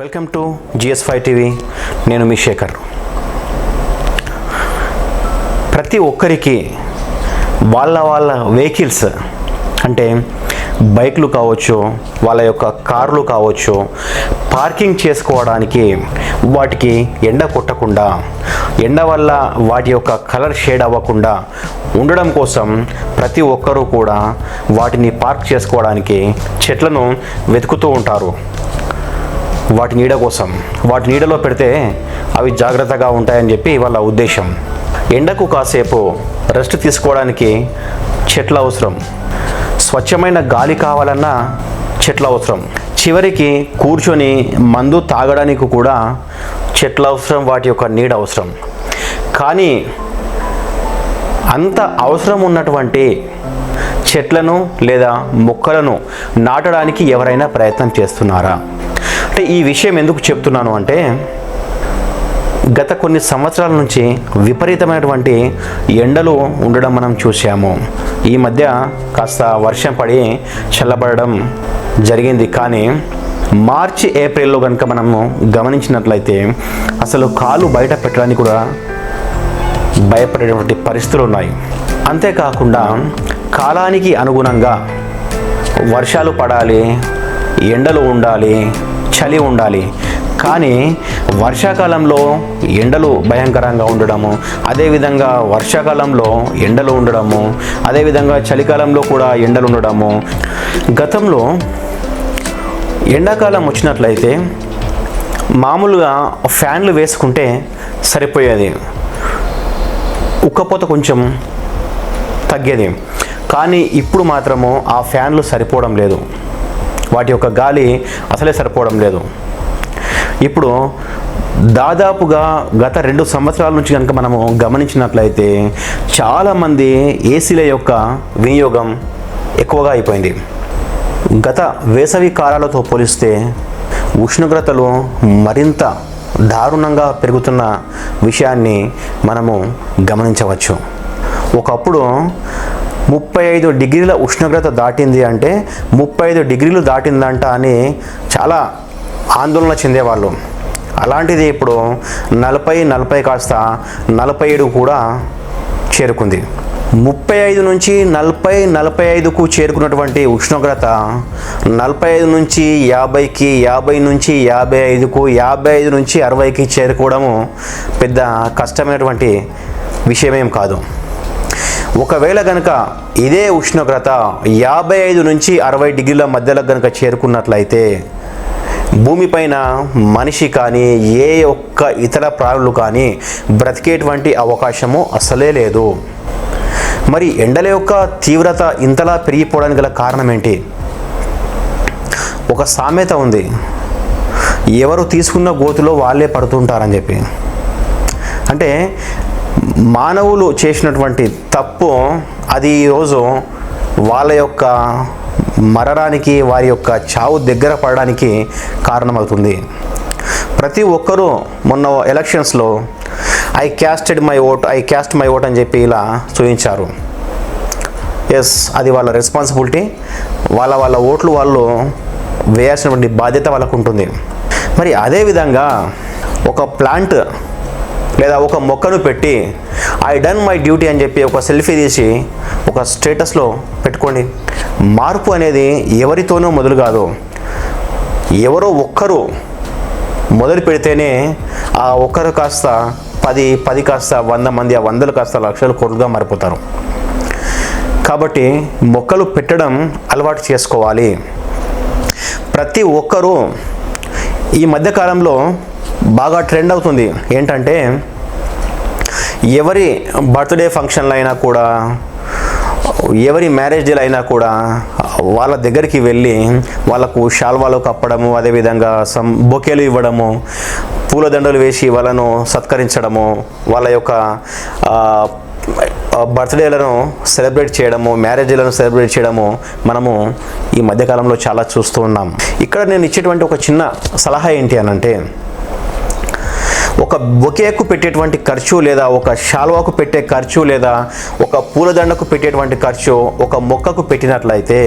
Welcome to GS five TV. నేను మీ శేఖర్. ప్రతి ఒక్కరికి వాళ్ళ వాళ్ళ వెహికల్స్ అంటే బైక్లు కావచ్చు వాళ్ళ యొక్క కార్లు కావచ్చు పార్కింగ్ చేసుకోవడానికి వాటికి ఎండ కొట్టకుండా ఎండ వల్ల వాటి యొక్క కలర్ షేడ్ అవ్వకుండా ఉండడం కోసం ప్రతి ఒక్కరూ కూడా వాటిని పార్క్ చేసుకోవడానికి చెట్లను వెతుకుతూ ఉంటారు. వాటి నీడ కోసం. వాటి నీడలో పెడితే అవి జాగ్రత్తగా ఉంటాయని చెప్పి వాళ్ళ ఉద్దేశం. ఎండకు కాసేపు రెస్ట్ తీసుకోవడానికి చెట్ల అవసరం. స్వచ్ఛమైన గాలి కావాలన్నా చెట్ల అవసరం. చివరికి కూర్చొని మందు తాగడానికి కూడా చెట్ల అవసరం వాటి యొక్క నీడ అవసరం. కానీ అంత అవసరం ఉన్నటువంటి చెట్లను లేదా మొక్కలను నాటడానికి ఎవరైనా ప్రయత్నం చేస్తున్నారా? అంటే ఈ విషయం ఎందుకు చెప్తున్నాను అంటే గత కొన్ని సంవత్సరాల నుంచి విపరీతమైనటువంటి ఎండలు ఉండడం మనం చూసాము ఈ మధ్య కాస్త వర్షం పడి చల్లబడడం జరిగింది. కానీ మార్చి ఏప్రిల్లో కనుక మనము గమనించినట్లయితే అసలు కాలు బయట పెట్టడానికి కూడా భయపడేటువంటి పరిస్థితులు ఉన్నాయి. అంతేకాకుండా కాలానికి అనుగుణంగా వర్షాలు పడాలి ఎండలు ఉండాలి చలి ఉండాలి. కానీ వర్షాకాలంలో ఎండలు భయంకరంగా ఉండడము అదేవిధంగా వర్షాకాలంలో ఎండలు ఉండడము అదేవిధంగా చలికాలంలో కూడా ఎండలు ఉండడము. గతంలో ఎండాకాలం వచ్చినట్లయితే మామూలుగా ఫ్యాన్లు వేసుకుంటే సరిపోయేది. ఉక్కపోత కొంచెం తగ్గేది. కానీ ఇప్పుడు మాత్రము ఆ ఫ్యాన్లు సరిపోవడం లేదు. వాటి యొక్క గాలి అసలే సరిపోవడం లేదు. ఇప్పుడు దాదాపుగా గత రెండు సంవత్సరాల నుంచి కనుక మనము గమనించినట్లయితే చాలామంది ఏసీల యొక్క వినియోగం ఎక్కువగా అయిపోయింది. గత వేసవి కాలాలతో పోలిస్తే ఉష్ణోగ్రతలు మరింత దారుణంగా పెరుగుతున్న విషయాన్ని మనము గమనించవచ్చు. ఒకప్పుడు ముప్పై ఐదు డిగ్రీల ఉష్ణోగ్రత దాటింది అంటే ముప్పై ఐదు డిగ్రీలు దాటిందంట అని చాలా ఆందోళన చెందేవాళ్ళు. అలాంటిది ఇప్పుడు నలభై నలభై కాస్త నలభై ఏడు కూడా చేరుకుంది. ముప్పై ఐదు నుంచి నలభై నలభై ఐదుకు చేరుకున్నటువంటి ఉష్ణోగ్రత నలభై ఐదు నుంచి యాభైకి యాభై నుంచి యాభై ఐదుకు యాభై ఐదు నుంచి అరవైకి చేరుకోవడము పెద్ద కష్టమైనటువంటి విషయమేం కాదు. ఒకవేళ కనుక ఇదే ఉష్ణోగ్రత యాభై ఐదు నుంచి అరవై డిగ్రీల మధ్యలో గనక చేరుకున్నట్లయితే భూమిపైన మనిషి కానీ ఏ ఒక్క ఇతర ప్రాణులు కానీ బ్రతికేటువంటి అవకాశము అసలే లేదు. మరి ఎండల యొక్క తీవ్రత ఇంతలా పెరిగిపోవడానికి గల కారణం ఏంటి? ఒక సామెత ఉంది. ఎవరు తీసుకున్న గోతులో వాళ్ళే పడుతుంటారని చెప్పి. అంటే మానవులు చేసినటువంటి తప్పు అది ఈరోజు వాళ్ళ యొక్క మరణానికి వారి యొక్క చావు దగ్గర పడడానికి కారణమవుతుంది. ప్రతి ఒక్కరూ మొన్న ఎలక్షన్స్లో I casted my vote I cast my vote అని చెప్పి ఇలా చూపించారు. ఎస్ అది వాళ్ళ రెస్పాన్సిబిలిటీ. వాళ్ళ వాళ్ళ ఓట్లు వాళ్ళు వేయాల్సినటువంటి బాధ్యత వాళ్ళకు ఉంటుంది మరి అదేవిధంగా ఒక ప్లాంట్ లేదా ఒక మొక్కను పెట్టి ఐ డన్ మై డ్యూటీ అని చెప్పి ఒక సెల్ఫీ తీసి ఒక స్టేటస్లో పెట్టుకోండి. మార్పు అనేది ఎవరితోనూ మొదలు కాదు. ఎవరో ఒక్కరు మొదలు పెడితేనే ఆ ఒక్కరు కాస్త పది పది కాస్త వంద మంది ఆ వందలు కాస్త లక్షలు కోట్లుగా మారిపోతారు. కాబట్టి మొక్కలు పెట్టడం అలవాటు చేసుకోవాలి. ప్రతి ఒక్కరూ ఈ మధ్యకాలంలో బాగా ట్రెండ్ అవుతుంది. ఏంటంటే ఎవరి బర్త్డే ఫంక్షన్లు అయినా కూడా ఎవరి మ్యారేజ్ డేలు అయినా కూడా వాళ్ళ దగ్గరికి వెళ్ళి వాళ్ళకు షాల్వాలు కప్పడము అదేవిధంగా సమ్ బొకేలు ఇవ్వడము పూలదండలు వేసి వాళ్ళను సత్కరించడము వాళ్ళ యొక్క బర్త్డేలను సెలబ్రేట్ చేయడము మ్యారేజ్లను సెలబ్రేట్ చేయడము మనము ఈ మధ్యకాలంలో చాలా చూస్తూ ఉన్నాం. ఇక్కడ నేను ఇచ్చేటువంటి ఒక చిన్న సలహా ఏంటి అనంటే ఒక బొకేకు పెట్టేటువంటి ఖర్చు లేదా ఒక శాల్వాకు పెట్టే ఖర్చు లేదా ఒక పూలదండకు పెట్టేటువంటి ఖర్చు ఒక మొక్కకు పెట్టినట్లయితే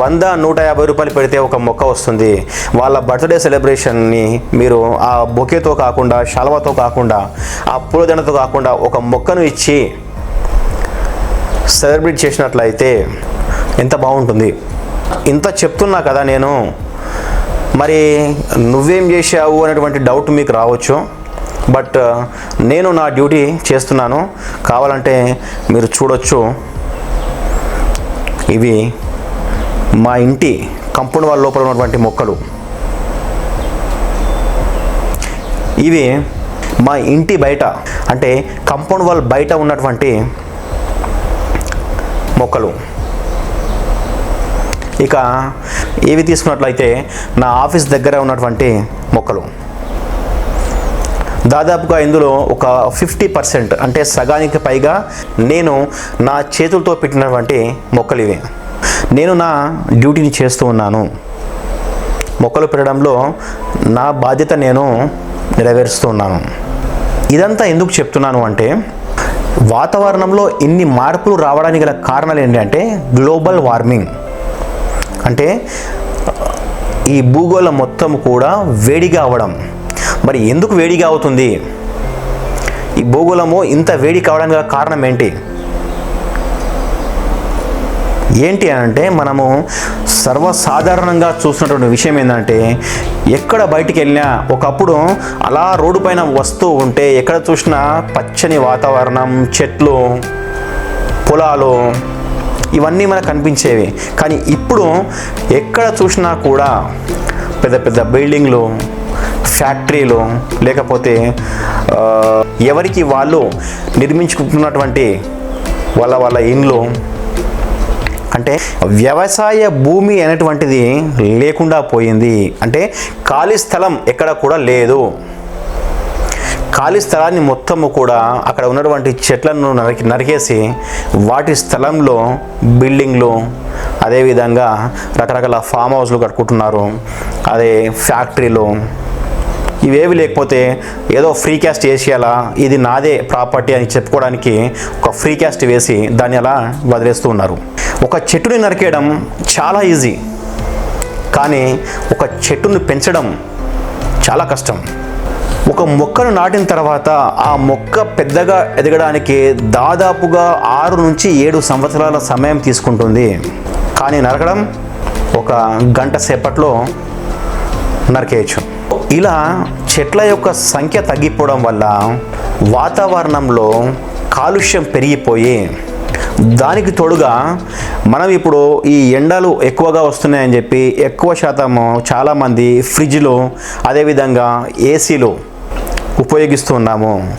వంద నూట యాభై రూపాయలు పెడితే ఒక మొక్క వస్తుంది. వాళ్ళ బర్త్డే సెలబ్రేషన్ని మీరు ఆ బొకేతో కాకుండా శాల్వాతో కాకుండా ఆ పూలదండతో కాకుండా ఒక మొక్కను ఇచ్చి సెలబ్రేట్ చేసినట్లయితే ఎంత బాగుంటుంది. ఇంత చెప్తున్నా కదా నేను. మరి నువ్వేం చేశావు అనేటువంటి డౌట్ మీకు రావచ్చు. బట్ uh, నేను నా డ్యూటీ చేస్తున్నాను. కావాలంటే మీరు చూడొచ్చు. ఇవి మా ఇంటి కంపౌండ్ వాళ్ళ లోపల ఉన్నటువంటి మొక్కలు. ఇవి మా ఇంటి బయట అంటే కంపౌండ్ వాల్ బయట ఉన్నటువంటి మొక్కలు. ఇక ఏవి తీసుకున్నట్లయితే నా ఆఫీస్ దగ్గర ఉన్నటువంటి మొక్కలు. దాదాపుగా ఇందులో ఒక ఫిఫ్టీ పర్సెంట్ అంటే సగానికి పైగా నేను నా చేతులతో పెట్టినటువంటి మొక్కలు ఇవి. నేను నా డ్యూటీని చేస్తూ ఉన్నాను. మొక్కలు పెట్టడంలో నా బాధ్యత నేను నెరవేరుస్తూ ఉన్నాను. ఇదంతా ఎందుకు చెప్తున్నాను అంటే వాతావరణంలో ఇన్ని మార్పులు రావడానికి గల కారణాలు ఏంటంటే గ్లోబల్ వార్మింగ్. అంటే ఈ భూగోళం మొత్తం కూడా వేడిగా అవ్వడం మరి ఎందుకు వేడిగా అవుతుంది? ఈ భూగోళము ఇంత వేడి కావడానికి కారణం ఏంటి? ఏంటి అని అంటే మనము సర్వసాధారణంగా చూసినటువంటి విషయం ఏంటంటే ఎక్కడ బయటికి వెళ్ళినా ఒకప్పుడు అలా రోడ్డు పైన వస్తూ ఉంటే ఎక్కడ చూసినా పచ్చని వాతావరణం చెట్లు పొలాలు ఇవన్నీ మనకు కనిపించేవి. కానీ ఇప్పుడు ఎక్కడ చూసినా కూడా పెద్ద పెద్ద బిల్డింగ్లు ఫ్యాక్టరీలు లేకపోతే ఎవరికి వాళ్ళు నిర్మించుకుంటున్నటువంటి వాళ్ళ వాళ్ళ ఇండ్లు అంటే వ్యవసాయ భూమి అనేటువంటిది లేకుండా పోయింది. అంటే ఖాళీ స్థలం ఎక్కడ కూడా లేదు. ఖాళీ స్థలాన్ని మొత్తము కూడా అక్కడ ఉన్నటువంటి చెట్లను నరికి నరికేసి వాటి స్థలంలో బిల్డింగ్లు అదేవిధంగా రకరకాల ఫామ్ హౌస్లు కట్టుకుంటున్నారు. అదే ఫ్యాక్టరీలు. ఇవేవి లేకపోతే ఏదో ఫ్రీ క్యాస్ట్ వేసేయాలా ఇది నాదే ప్రాపర్టీ అని చెప్పుకోవడానికి ఒక ఫ్రీ క్యాస్ట్ వేసి దాన్ని అలా వదిలేస్తూ ఉన్నారు. ఒక చెట్టుని నరికేయడం చాలా ఈజీ. కానీ ఒక చెట్టుని పెంచడం చాలా కష్టం. ఒక మొక్కను నాటిన తర్వాత ఆ మొక్క పెద్దగా ఎదగడానికి దాదాపుగా ఆరు నుంచి ఏడు సంవత్సరాల సమయం తీసుకుంటుంది. కానీ నరకడం ఒక గంట సేపట్లో నరికేయచ్చు. ఇలా చెట్ల యొక్క సంఖ్య తగ్గిపోవడం వల్ల వాతావరణంలో కాలుష్యం పెరిగిపోయి దానికి తోడుగా మనం ఇప్పుడు ఈ ఎండలు ఎక్కువగా వస్తున్నాయని చెప్పి ఎక్కువ శాతము చాలామంది ఫ్రిడ్జ్లు అదేవిధంగా ఏసీలు ఉపయోగిస్తున్నాము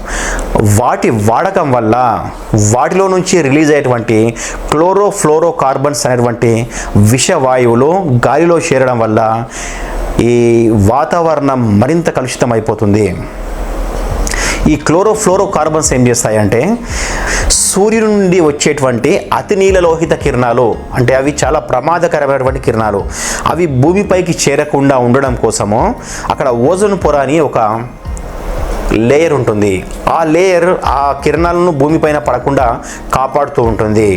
వాటి వాడకం వల్ల వాటిలో నుంచి రిలీజ్ అయ్యేటువంటి క్లోరోఫ్లోరో కార్బన్స్ అనేటువంటి విషవాయువులు గాలిలో చేరడం వల్ల ఈ వాతావరణం మరింత కలుషితం అయిపోతుంది. ఈ క్లోరోఫ్లోరో కార్బన్స్ ఏం చేస్తాయంటే సూర్యుడి నుండి వచ్చేటువంటి అతి నీలలోహిత కిరణాలు అంటే అవి చాలా ప్రమాదకరమైనటువంటి కిరణాలు అవి భూమిపైకి చేరకుండా ఉండడం కోసము అక్కడ ఓజోన్ పొర అని ఒక లేయర్ ఉంటుంది. ఆ లేయర్ ఆ కిరణాలను భూమిపైన పడకుండా కాపాడుతూ ఉంటుంది.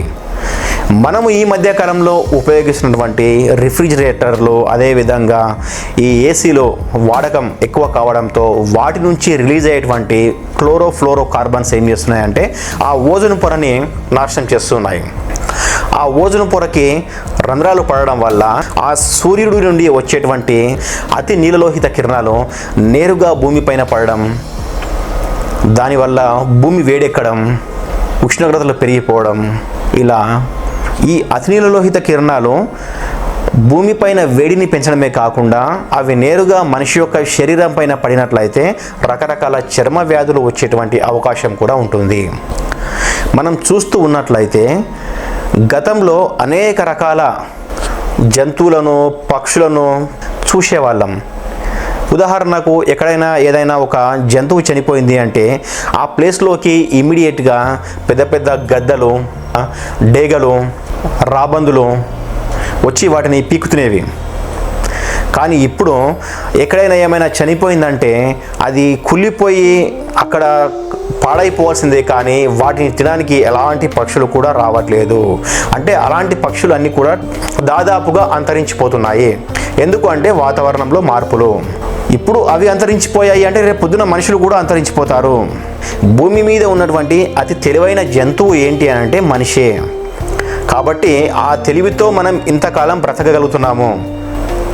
మనము ఈ మధ్యకాలంలో ఉపయోగిస్తున్నటువంటి రిఫ్రిజిరేటర్లు అదేవిధంగా ఈ ఏసీలో వాడకం ఎక్కువ కావడంతో వాటి నుంచి రిలీజ్ అయ్యేటువంటి క్లోరోఫ్లోరో కార్బన్స్ ఏం చేస్తున్నాయంటే ఆ ఓజోన్ పొరని నాశనం చేస్తున్నాయి. ఆ ఓజోన్ పొరకి రంధ్రాలు పడడం వల్ల ఆ సూర్యుడి నుండి వచ్చేటువంటి అతి నీలలోహిత కిరణాలు నేరుగా భూమిపైన పడడం దానివల్ల భూమి వేడెక్కడం ఉష్ణోగ్రతలు పెరిగిపోవడం ఇలా ఈ అతినీలలోహిత కిరణాలు భూమిపైన వేడిని పెంచడమే కాకుండా అవి నేరుగా మనిషి యొక్క శరీరం పైన పడినట్లయితే రకరకాల చర్మ వ్యాధులు వచ్చేటువంటి అవకాశం కూడా ఉంటుంది. మనం చూస్తూ ఉన్నట్లయితే గతంలో అనేక రకాల జంతువులను పక్షులను చూసేవాళ్ళం. ఉదాహరణకు ఎక్కడైనా ఏదైనా ఒక జంతువు చనిపోయింది అంటే ఆ ప్లేస్లోకి ఇమీడియట్గా పెద్ద పెద్ద గద్దలు డేగలు రాబందులు వచ్చి వాటిని పీకుతునేవి కానీ ఇప్పుడు ఎక్కడైనా ఏమైనా చనిపోయిందంటే అది కుళ్ళిపోయి అక్కడ పాడైపోవాల్సిందే కానీ వాటిని తినడానికి ఎలాంటి పక్షులు కూడా రావట్లేదు. అంటే అలాంటి పక్షులు అన్నీ కూడా దాదాపుగా అంతరించిపోతున్నాయి. ఎందుకు అంటే వాతావరణంలో మార్పులు. ఇప్పుడు అవి అంతరించిపోయాయి అంటే రేపు పొద్దున మనుషులు కూడా అంతరించిపోతారు. భూమి మీద ఉన్నటువంటి అతి తెలివైన జంతువు ఏంటి అని అంటే మనిషే. కాబట్టి ఆ తెలివితో మనం ఇంతకాలం బ్రతకగలుగుతున్నాము.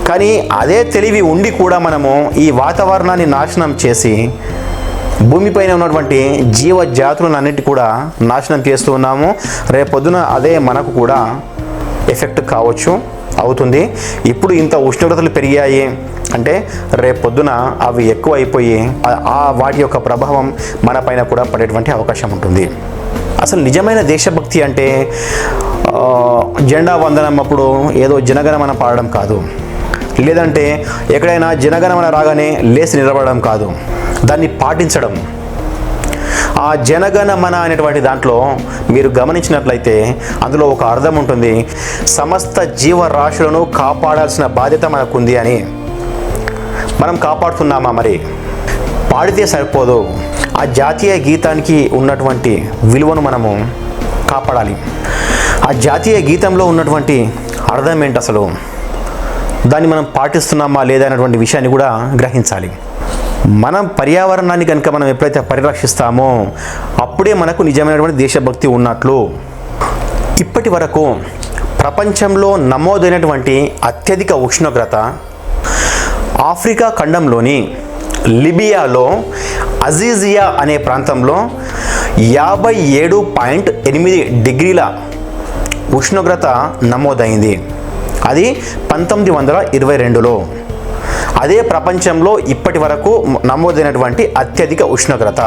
కానీ అదే తెలివి ఉండి కూడా మనము ఈ వాతావరణాన్ని నాశనం చేసి భూమిపైన ఉన్నటువంటి జీవజాతులన్నిటి కూడా నాశనం చేస్తూ ఉన్నాము. రేపొద్దున అదే మనకు కూడా ఎఫెక్ట్ కావచ్చు అవుతుంది. ఇప్పుడు ఇంత ఉష్ణోగ్రతలు పెరిగాయి. అంటే రేపొద్దున అవి ఎక్కువ అయిపోయి ఆ- వాటి యొక్క ప్రభావం మన పైన కూడా పడేటువంటి అవకాశం ఉంటుంది. అసలు నిజమైన దేశభక్తి అంటే జెండా వందనం అప్పుడు ఏదో జనగణమన పాడడం కాదు. లేదంటే ఎక్కడైనా జనగణమన రాగానే లేచి నిలబడడం కాదు. దాన్ని పాటించడం. ఆ జనగణమన అనేటువంటి దాంట్లో మీరు గమనించినట్లయితే అందులో ఒక అర్థం ఉంటుంది. సమస్త జీవరాశులను కాపాడాల్సిన బాధ్యత మనకుంది అని. మనం కాపాడుతున్నామా మరి? పాడితే సరిపోదు. ఆ జాతీయ గీతానికి ఉన్నటువంటి విలువను మనము కాపాడాలి. ఆ జాతీయ గీతంలో ఉన్నటువంటి అర్థం ఏంటి అసలు? దాన్ని మనం పాటిస్తున్నామా లేదా అనేటువంటి విషయాన్ని కూడా గ్రహించాలి. మనం పర్యావరణాన్ని కనుక మనం ఎప్పుడైతే పరిరక్షిస్తామో అప్పుడే మనకు నిజమైనటువంటి దేశభక్తి ఉన్నట్లు. ఇప్పటి వరకు ప్రపంచంలో నమోదైనటువంటి అత్యధిక ఉష్ణోగ్రత ఆఫ్రికా ఖండంలోని లిబియాలో అజీజియా అనే ప్రాంతంలో యాభై ఏడు పాయింట్ ఎనిమిది డిగ్రీల ఉష్ణోగ్రత నమోదైంది. అది పంతొమ్మిది వందల ఇరవై రెండులో. అదే ప్రపంచంలో ఇప్పటి వరకు నమోదైనటువంటి అత్యధిక ఉష్ణోగ్రత.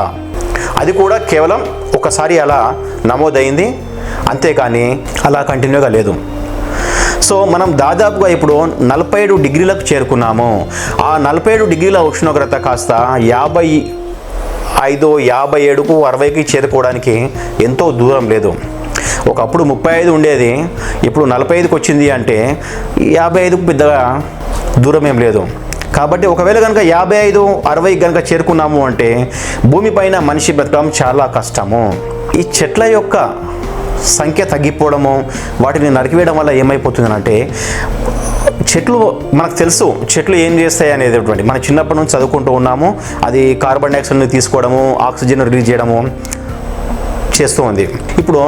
అది కూడా కేవలం ఒకసారి అలా నమోదైంది. అంతేకాని అలా కంటిన్యూగా లేదు. సో మనం దాదాపుగా ఇప్పుడు నలభై ఏడు డిగ్రీలకు చేరుకున్నాము. ఆ నలభై ఏడు డిగ్రీల ఉష్ణోగ్రత కాస్త యాభై ఐదు యాభై ఏడుకు అరవైకి చేరుకోవడానికి ఎంతో దూరం లేదు. ఒకప్పుడు ముప్పై ఐదు ఉండేది ఇప్పుడు నలభై ఐదుకి వచ్చింది అంటే యాభై ఐదుకు పెద్దగా దూరం ఏం లేదు. కాబట్టి ఒకవేళ కనుక యాభై ఐదు అరవై కనుక చేరుకున్నాము అంటే భూమిపైన మనిషి బ్రతకడం చాలా కష్టము. ఈ చెట్ల యొక్క సంఖ్య తగ్గిపోవడము వాటిని నరికివేయడం వల్ల ఏమైపోతుందంటే చెట్లు మనకు తెలుసు చెట్లు ఏం చేస్తాయి అనేటటువంటి. మనం చిన్నప్పటి నుంచి చదువుకుంటూ ఉన్నాము అది కార్బన్ డైఆక్సైడ్ని తీసుకోవడము ఆక్సిజన్ రిలీజ్ చేయడము చేస్తూ ఉంది. ఇప్పుడు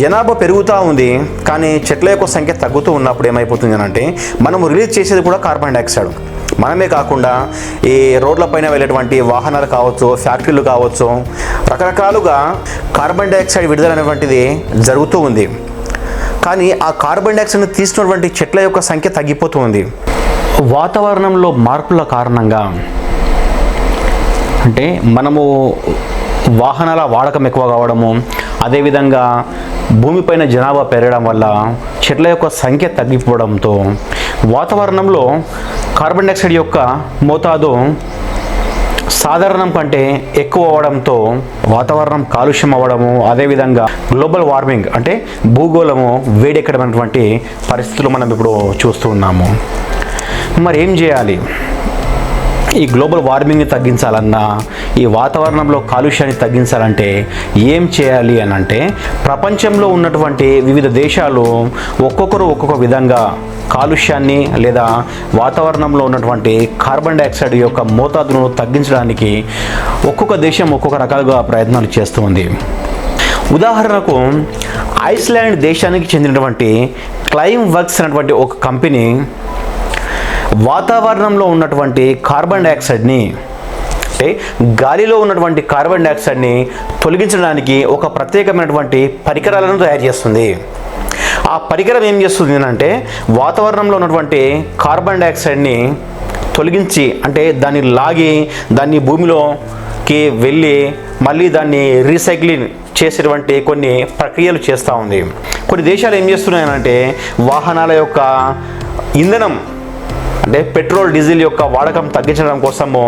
జనాభా పెరుగుతూ ఉంది కానీ చెట్ల యొక్క సంఖ్య తగ్గుతూ ఉన్నప్పుడు ఏమైపోతుంది అంటే మనం రిలీజ్ చేసేది కూడా కార్బన్ డైఆక్సైడ్. మనమే కాకుండా ఈ రోడ్లపైన వెళ్ళేటువంటి వాహనాలు కావచ్చు ఫ్యాక్టరీలు కావచ్చు రకరకాలుగా కార్బన్ డైఆక్సైడ్ విడుదల అనేటువంటిది జరుగుతూ ఉంది. కానీ ఆ కార్బన్ డైఆక్సైడ్ని తీసుకున్నటువంటి చెట్ల యొక్క సంఖ్య తగ్గిపోతూ ఉంది వాతావరణంలో మార్పుల కారణంగా అంటే మనము వాహనాల వాడకం ఎక్కువ కావడము అదేవిధంగా భూమిపైన జనాభా పెరగడం వల్ల చెట్ల యొక్క సంఖ్య తగ్గిపోవడంతో వాతావరణంలో కార్బన్ డైఆక్సైడ్ యొక్క మోతాదు సాధారణం కంటే ఎక్కువ అవ్వడంతో వాతావరణం కాలుష్యం అవ్వడము అదేవిధంగా గ్లోబల్ వార్మింగ్ అంటే భూగోళము వేడెక్కడమైనటువంటి పరిస్థితులు మనం ఇప్పుడు చూస్తూ ఉన్నాము. మరి ఏం చేయాలి? ఈ గ్లోబల్ వార్మింగ్ని తగ్గించాలన్నా ఈ వాతావరణంలో కాలుష్యాన్ని తగ్గించాలంటే ఏం చేయాలి అని అంటే ప్రపంచంలో ఉన్నటువంటి వివిధ దేశాలు ఒక్కొక్కరు ఒక్కొక్క విధంగా కాలుష్యాన్ని లేదా వాతావరణంలో ఉన్నటువంటి కార్బన్ డైఆక్సైడ్ యొక్క మోతాదును తగ్గించడానికి ఒక్కొక్క దేశం ఒక్కొక్క రకాలుగా ప్రయత్నాలు చేస్తుంది ఉదాహరణకు ఐస్లాండ్ దేశానికి చెందినటువంటి క్లైమ్ వర్క్స్ అనేటువంటి ఒక కంపెనీ వాతావరణంలో ఉన్నటువంటి కార్బన్ డైఆక్సైడ్ని అంటే గాలిలో ఉన్నటువంటి కార్బన్ డైఆక్సైడ్ని తొలగించడానికి ఒక ప్రత్యేకమైనటువంటి పరికరాలను తయారు చేస్తుంది. ఆ పరికరం ఏం చేస్తుంది అంటే వాతావరణంలో ఉన్నటువంటి కార్బన్ డైఆక్సైడ్ని తొలగించి అంటే దాన్ని లాగి దాన్ని భూమిలోకి వెళ్ళి మళ్ళీ దాన్ని రీసైక్లింగ్ చేసేటువంటి కొన్ని ప్రక్రియలు చేస్తూ ఉంది. కొన్ని దేశాలు ఏం చేస్తున్నాయంటే వాహనాల యొక్క ఇంధనం అంటే పెట్రోల్ డీజిల్ యొక్క వాడకం తగ్గించడం కోసము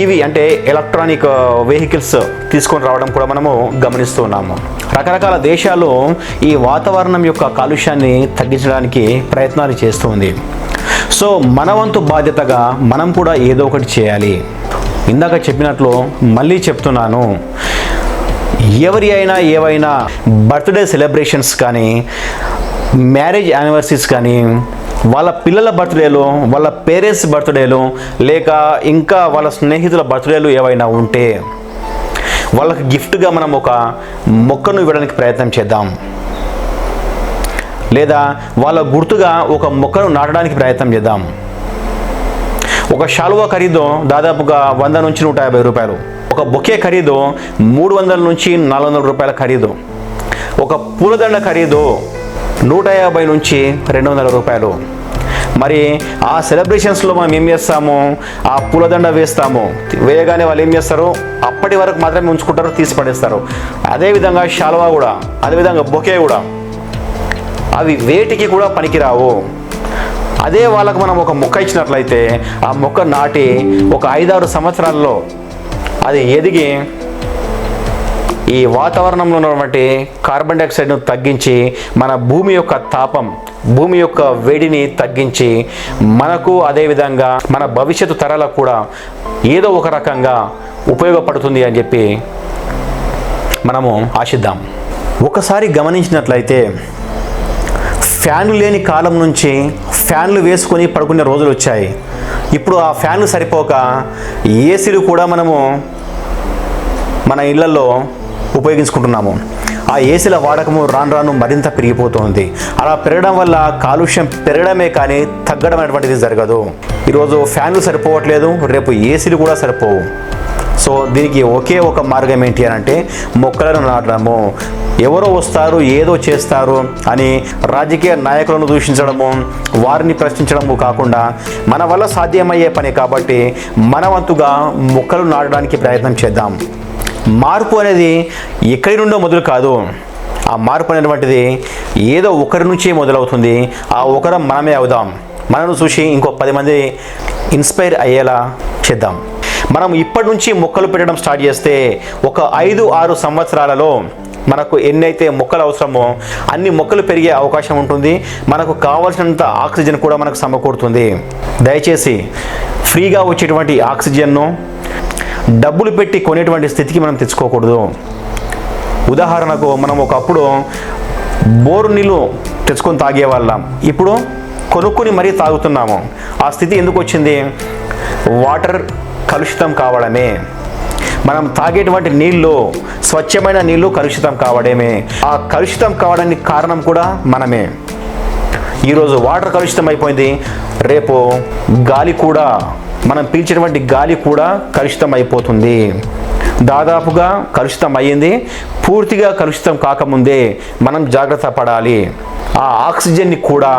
ఈవీ అంటే ఎలక్ట్రానిక్ వెహికల్స్ తీసుకొని రావడం కూడా మనము గమనిస్తున్నాము రకరకాల దేశాలు ఈ వాతావరణం యొక్క కాలుష్యాన్ని తగ్గించడానికి ప్రయత్నాలు చేస్తుంది సో మన వంతు బాధ్యతగా మనం కూడా ఏదో ఒకటి చేయాలి. ఇందాక చెప్పినట్లు మళ్ళీ చెప్తున్నాను. ఎవరి అయినా ఏవైనా బర్త్డే సెలబ్రేషన్స్ కానీ మ్యారేజ్ యానివర్సరీస్ కానీ వాళ్ళ పిల్లల బర్త్డేలు వాళ్ళ పేరెంట్స్ బర్త్డేలు లేక ఇంకా వాళ్ళ స్నేహితుల బర్త్డేలు ఏవైనా ఉంటే వాళ్ళకి గిఫ్ట్గా మనం ఒక మొక్కను ఇవ్వడానికి ప్రయత్నం చేద్దాం. లేదా వాళ్ళ గుర్తుగా ఒక మొక్కను నాటడానికి ప్రయత్నం చేద్దాం. ఒక శాలువా ఖరీదు దాదాపుగా వంద నుంచి నూట యాభై రూపాయలు. ఒక బొకే ఖరీదు మూడు వందల నుంచి నాలుగు వందల రూపాయల ఖరీదు. ఒక పూలదండ ఖరీదు నూట యాభై నుంచి రెండు వందల రూపాయలు. మరి ఆ సెలబ్రేషన్స్లో మనం ఏం చేస్తాము? ఆ పూలదండ వేస్తాము. వేయగానే వాళ్ళు ఏం చేస్తారు? అప్పటి వరకు మాత్రమే ఉంచుకుంటారు తీసి పడేస్తారు. అదేవిధంగా శాలువా కూడా అదేవిధంగా బొకే కూడా. అవి వేటికి కూడా పనికిరావు. అదే వాళ్ళకు మనం ఒక మొక్క ఇచ్చినట్లయితే ఆ మొక్క నాటి ఒక ఐదారు సంవత్సరాల్లో అది ఎదిగి ఈ వాతావరణంలో ఉన్నటువంటి కార్బన్ డైఆక్సైడ్ను తగ్గించి మన భూమి యొక్క తాపం భూమి యొక్క వేడిని తగ్గించి మనకు అదేవిధంగా మన భవిష్యత్తు తరాలకు కూడా ఏదో ఒక రకంగా ఉపయోగపడుతుంది అని చెప్పి మనము ఆశిద్దాం. ఒకసారి గమనించినట్లయితే ఫ్యాన్లు లేని కాలం నుంచి ఫ్యాన్లు వేసుకొని పడుకునే రోజులు వచ్చాయి. ఇప్పుడు ఆ ఫ్యాన్లు సరిపోక ఏసీలు కూడా మనము మన ఇళ్ళలో ఉపయోగించుకుంటున్నాము. ఆ ఏసీల వాడకము రాను రాను మరింత పెరిగిపోతుంది. అలా పెరగడం వల్ల కాలుష్యం పెరగడమే కానీ తగ్గడం అనేటువంటిది జరగదు. ఈరోజు ఫ్యాన్లు సరిపోవట్లేదు రేపు ఏసీలు కూడా సరిపోవు. సో దీనికి ఒకే ఒక మార్గం ఏంటి అని అంటే మొక్కలను నాటడము. ఎవరో వస్తారు ఏదో చేస్తారు అని రాజకీయ నాయకులను దూషించడము వారిని ప్రశ్నించడము కాకుండా మన వల్ల సాధ్యమయ్యే పని కాబట్టి మన వంతుగా మొక్కలు నాటడానికి ప్రయత్నం చేద్దాం. మార్పు అనేది ఎక్కడి నుండో మొదలు కాదు. ఆ మార్పు అనేటువంటిది ఏదో ఒకరి నుంచే మొదలవుతుంది. ఆ ఒకరం మనమే అవుదాం. మనను చూసి ఇంకో పది మంది ఇన్స్పైర్ అయ్యేలా చేద్దాం. మనం ఇప్పటి నుంచి మొక్కలు పెట్టడం స్టార్ట్ చేస్తే ఒక ఐదు ఆరు సంవత్సరాలలో మనకు ఎన్నైతే మొక్కలు అవసరమో అన్ని మొక్కలు పెరిగే అవకాశం ఉంటుంది. మనకు కావాల్సినంత ఆక్సిజన్ కూడా మనకు సమకూరుతుంది. దయచేసి ఫ్రీగా వచ్చేటువంటి ఆక్సిజన్ను డబ్బులు పెట్టి కొనేటువంటి స్థితికి మనం తెచ్చుకోకూడదు. ఉదాహరణకు మనం ఒకప్పుడు బోరు నీళ్ళు తెచ్చుకొని తాగేవాళ్ళం ఇప్పుడు కొనుక్కొని మరీ తాగుతున్నాము. ఆ స్థితి ఎందుకు వచ్చింది? వాటర్ కలుషితం కావడమే. మనం తాగేటువంటి నీళ్ళు స్వచ్ఛమైన నీళ్ళు కలుషితం కావడమే. ఆ కలుషితం కావడానికి కారణం కూడా మనమే. ఈరోజు వాటర్ కలుషితం అయిపోయింది. రేపు గాలి కూడా మనం పీల్చేటువంటి గాలి కూడా కలుషితం అయిపోతుంది దాదాపుగా కలుషితం అయ్యింది పూర్తిగా కలుషితం కాకముందే మనం జాగ్రత్త పడాలి. ఆ ఆక్సిజన్ని కూడా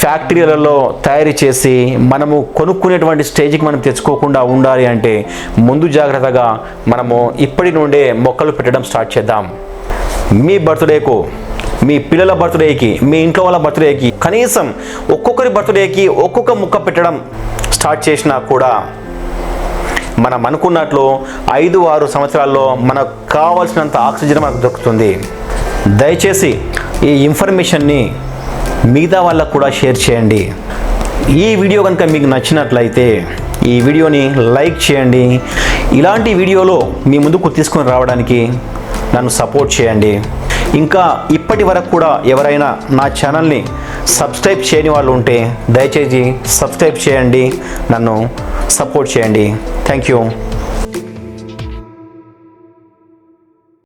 ఫ్యాక్టరీలలో తయారు చేసి మనము కొనుక్కునేటువంటి స్టేజ్కి మనం తెచ్చుకోకుండా ఉండాలి అంటే ముందు జాగ్రత్తగా మనము ఇప్పటి నుండే మొక్కలు పెట్టడం స్టార్ట్ చేద్దాం. మీ బర్త్డేకు మీ పిల్లల బర్త్డేకి మీ ఇంట్లో వాళ్ళ బర్త్డేకి కనీసం ఒక్కొక్కరి బర్త్డేకి ఒక్కొక్క ముక్క పెట్టడం స్టార్ట్ చేసినా కూడా మనం అనుకున్నట్లు ఐదు ఆరు సంవత్సరాల్లో మనకు కావాల్సినంత ఆక్సిజన్ మనకు దొరుకుతుంది. దయచేసి ఈ ఇన్ఫర్మేషన్ని మిగతా వాళ్ళకు కూడా షేర్ చేయండి. ఈ వీడియో కనుక మీకు నచ్చినట్లయితే ఈ వీడియోని లైక్ చేయండి. ఇలాంటి వీడియోలో మీ ముందుకు తీసుకొని రావడానికి నన్ను సపోర్ట్ చేయండి. ఇంకా ఇప్పటి వరకు కూడా ఎవరైనా నా ఛానల్ని సబ్స్క్రైబ్ చేయని వాళ్ళు ఉంటే దయచేసి సబ్స్క్రైబ్ చేయండి నన్ను సపోర్ట్ చేయండి. Thank you